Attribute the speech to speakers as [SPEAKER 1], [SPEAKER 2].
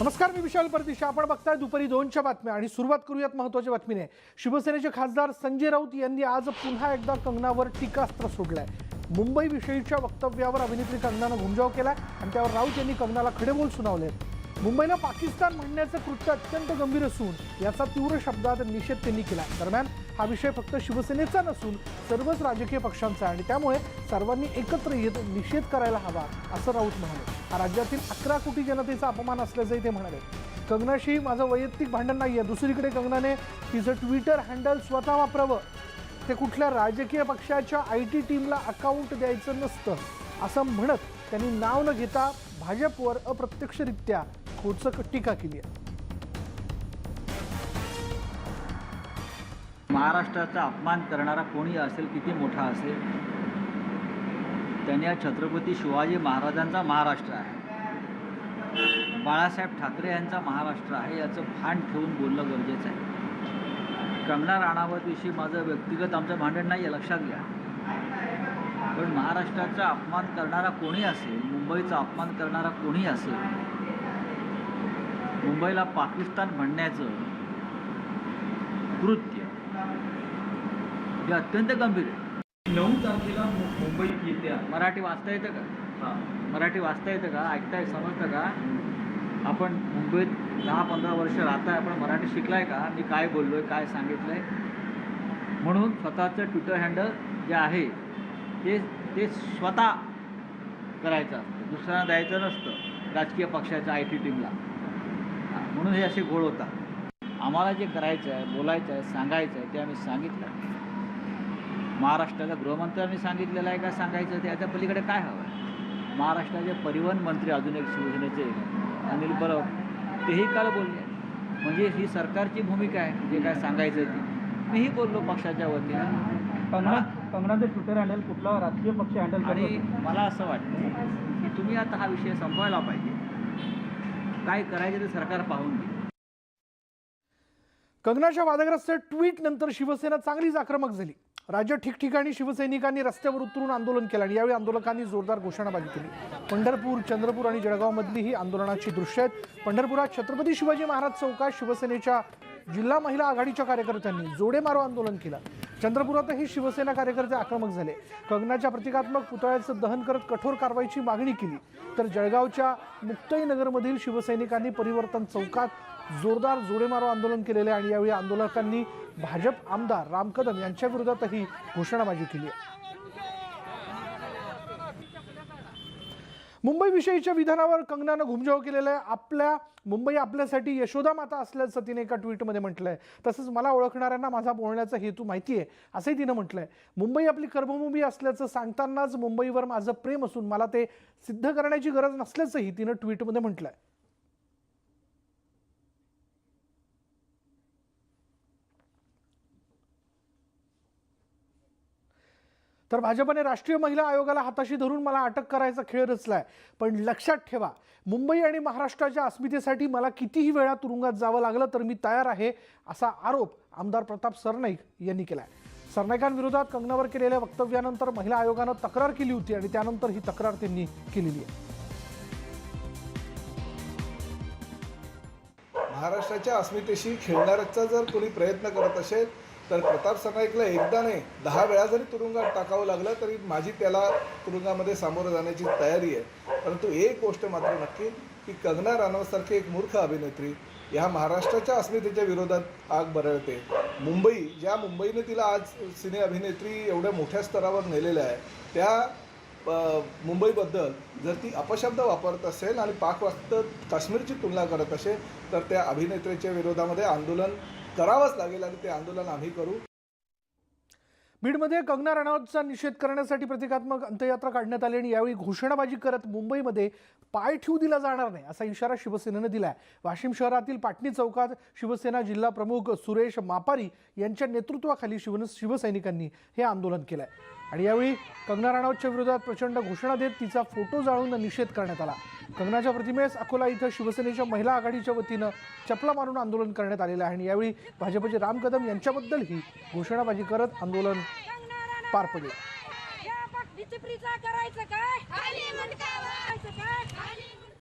[SPEAKER 1] नमस्कार मी विशाल परदेशी. आपण बघताय दुपारी दोनच्या बातम्या. आणि सुरुवात करूयात महत्त्वाच्या बातमीने. शिवसेनेचे खासदार संजय राऊत यांनी आज पुन्हा एकदा कंगनावर टीकास्त्र सोडलंय. मुंबई विषयीच्या वक्तव्यावर अभिनेत्री कंगनानं घुमजाव केला आणि त्यावर राऊत यांनी कंगनाला खडेबोल सुनावले मुंबईला पाकिस्तान म्हणण्याचं कृत्य अत्यंत गंभीर असून याचा तीव्र शब्दात निषेध त्यांनी केला. दरम्यान हा विषय फक्त शिवसेनेचा नसून सर्वच राजकीय पक्षांचा आहे आणि त्यामुळे सर्वांनी एकत्र येत निषेध करायला हवा असं राऊत म्हणाले. हा राज्यातील अकरा कोटी जनतेचा अपमान असल्याचंही ते म्हणाले. कंगनाशी माझं वैयक्तिक भांडण नाही आहे दुसरीकडे कंगनाने तिचं ट्विटर हँडल स्वतः वापरावं. ते कुठल्या राजकीय पक्षाच्या आय टी टीमला अकाउंट द्यायचं नसतं असं म्हणत त्यांनी नाव न घेता भाजपवर अप्रत्यक्षरित्या खोचक टीका केली आहे.
[SPEAKER 2] महाराष्ट्राचा अपमान करणारा कोणी असेल किती मोठा असेल? त्यांनी छत्रपती शिवाजी महाराजांचा महाराष्ट्र आहे. बाळासाहेब ठाकरे यांचा महाराष्ट्र आहे याचं भान ठेवून बोलणं गरजेचं आहे. कंगना राणावतविषयी माझं व्यक्तिगत आमचं भांडण नाही आहे लक्षात घ्या. पण महाराष्ट्राचा अपमान करणारा कोणी असेल मुंबईचा अपमान करणारा कोणी असेल मुंबईला पाकिस्तान म्हणण्याचं कृत्य. हे अत्यंत गंभीर आहे.
[SPEAKER 3] नऊ तारखेला मु- मुंबईत येत्या
[SPEAKER 2] मराठी वाचता येतं का?
[SPEAKER 3] हा.
[SPEAKER 2] मराठी वाचता येतं का? ऐकताय समजतं का? आपण मुंबईत दहा पंधरा वर्ष राहताय आपण मराठी शिकलाय का? मी काय बोललोय काय सांगितलंय? म्हणून स्वतःचं ट्विटर हँडल जे आहे ते ते स्वतः करायचं असतं. दुसऱ्यांना द्यायचं नसतं. राजकीय पक्षाच्या आय टी टीमला म्हणून हे असे घोळ होतात. आम्हाला जे करायचं आहे बोलायचं आहे सांगायचं आहे ते आम्ही सांगितलं. महाराष्ट्राच्या गृहमंत्र्यांनी सांगितलेलं आहे का सांगायचं ते याच्या पलीकडे काय हवं आहे महाराष्ट्राचे परिवहन मंत्री अजून एक शिवसेनेचे अनिल परब तेही काल बोलले. म्हणजे ही सरकारची भूमिका आहे जे काय सांगायचं ती. मीही बोललो पक्षाच्या वतीने.
[SPEAKER 3] कंगना कंगनाचं ट्विटर हँडल कुठला राजकीय पक्ष हँडल
[SPEAKER 2] आणि मला असं वाटतं की तुम्ही आता हा विषय संपवायला पाहिजे. काय करायचं ते सरकार पाहून घे.
[SPEAKER 1] कंगनाच्या वादग्रस्त ट्विट नंतर शिवसेना चांगलीच आक्रमक झाली. राज्य ठिकठिकाणी शिवसैनिकांनी रस्त्यावर उतरून आंदोलन केलं आणि यावेळी आंदोलकांनी जोरदार घोषणाबाजी केली. पंढरपूर चंद्रपूर आणि जळगावमधली ही आंदोलनाची दृश्य आहेत. पंढरपुरात छत्रपती शिवाजी महाराज चौकात शिवसेनेच्या जिल्हा महिला आघाडीच्या कार्यकर्त्यांनी जोडे मारो आंदोलन केलं. चंद्रपुरातही शिवसेना कार्यकर्ते आक्रमक झाले. कंगनाच्या प्रतिकात्मक पुतळ्याचं दहन करत कठोर कारवाईची मागणी केली. तर जळगावच्या मुक्ताईनगरमधील शिवसैनिकांनी परिवर्तन चौकात जोरदार जोडेमारो आंदोलन केलेले आहे आणि यावेळी आंदोलकांनी भाजप आमदार राम कदम यांच्या विरोधातही घोषणाबाजी केली आहे. मुंबई विषयीच्या विधानावर कंगनानं घुमजाव केलेला आहे. आपल्या मुंबई आपल्यासाठी यशोदा माता असल्याचं तिने एका ट्विटमध्ये म्हटलंय. तसंच मला ओळखणाऱ्यांना माझा बोलण्याचा हेतू माहिती आहे असंही तिनं म्हटलंय. मुंबई आपली कर्मभूमी असल्याचं सांगतानाच मुंबईवर माझं प्रेम असून मला ते सिद्ध करण्याची गरज नसल्याचंही तिनं ट्विटमध्ये म्हटलंय. तर भाजपने राष्ट्रीय महिला आयोगाला हाताशी धरून मला अटक करायचा खेळ रचलाय. पण लक्षात ठेवा मुंबई आणि महाराष्ट्राच्या अस्मितेसाठी मला कितीही वेळा तुरुंगात जावं लागलं तर मी तयार आहे असा आरोप आमदार प्रताप सरनाईक यांनी केलाय. सरनाईकांविरोधात कंगनावर केलेल्या वक्तव्यानंतर महिला आयोगानं तक्रार केली होती आणि त्यानंतर ही तक्रार त्यांनी केलेली आहे.
[SPEAKER 4] महाराष्ट्राच्या अस्मितेशी खेळण्याचा जर कोणी प्रयत्न करत असेल तर प्रताप सरनाईकला एकदा नाही दहा वेळा जरी तुरुंगात टाकावं लागलं तरी माझी त्याला तुरुंगामध्ये सामोरं जाण्याची तयारी आहे. परंतु एक गोष्ट मात्र नक्की की कंगना राणावतसारखी एक मूर्ख अभिनेत्री ह्या महाराष्ट्राच्या अस्मितेच्या विरोधात आग बरळते. मुंबई ज्या मुंबईने तिला आज सिने अभिनेत्री एवढ्या मोठ्या स्तरावर नेलेल्या आहे त्या मुंबईबद्दल जर ती अपशब्द वापरत असेल आणि पाकवास्त काश्मीरची तुलना करत असेल तर त्या अभिनेत्रीच्या विरोधामध्ये आंदोलन करावंच लागेल आणि ते आंदोलन आम्ही करू.
[SPEAKER 1] बीडमध्ये कंगना राणावतचा निषेध करण्यासाठी प्रतिकात्मक अंत्ययात्रा काढण्यात आली आणि यावेळी घोषणाबाजी करत मुंबईमध्ये पाय ठेवू दिला जाणार नाही असा इशारा शिवसेनेनं दिलाय. वाशिम शहरातील पाटणी चौकात शिवसेना जिल्हा प्रमुख सुरेश मापारी यांच्या नेतृत्वाखाली शिवन शिवसैनिकांनी हे आंदोलन केलंय. आणि यावेळी कंगना राणावतच्या विरोधात प्रचंड घोषणा देत तिचा फोटो जाळून निषेध करण्यात आला. कंगनाच्या प्रतिमेस अकोला इथं शिवसेनेच्या महिला आघाडीच्या वतीनं चपला मारून आंदोलन करण्यात आलेलं आहे आणि यावेळी भाजपचे राम कदम यांच्याबद्दलही घोषणाबाजी करत आंदोलन पार पडलं.
[SPEAKER 5] करायचं काय?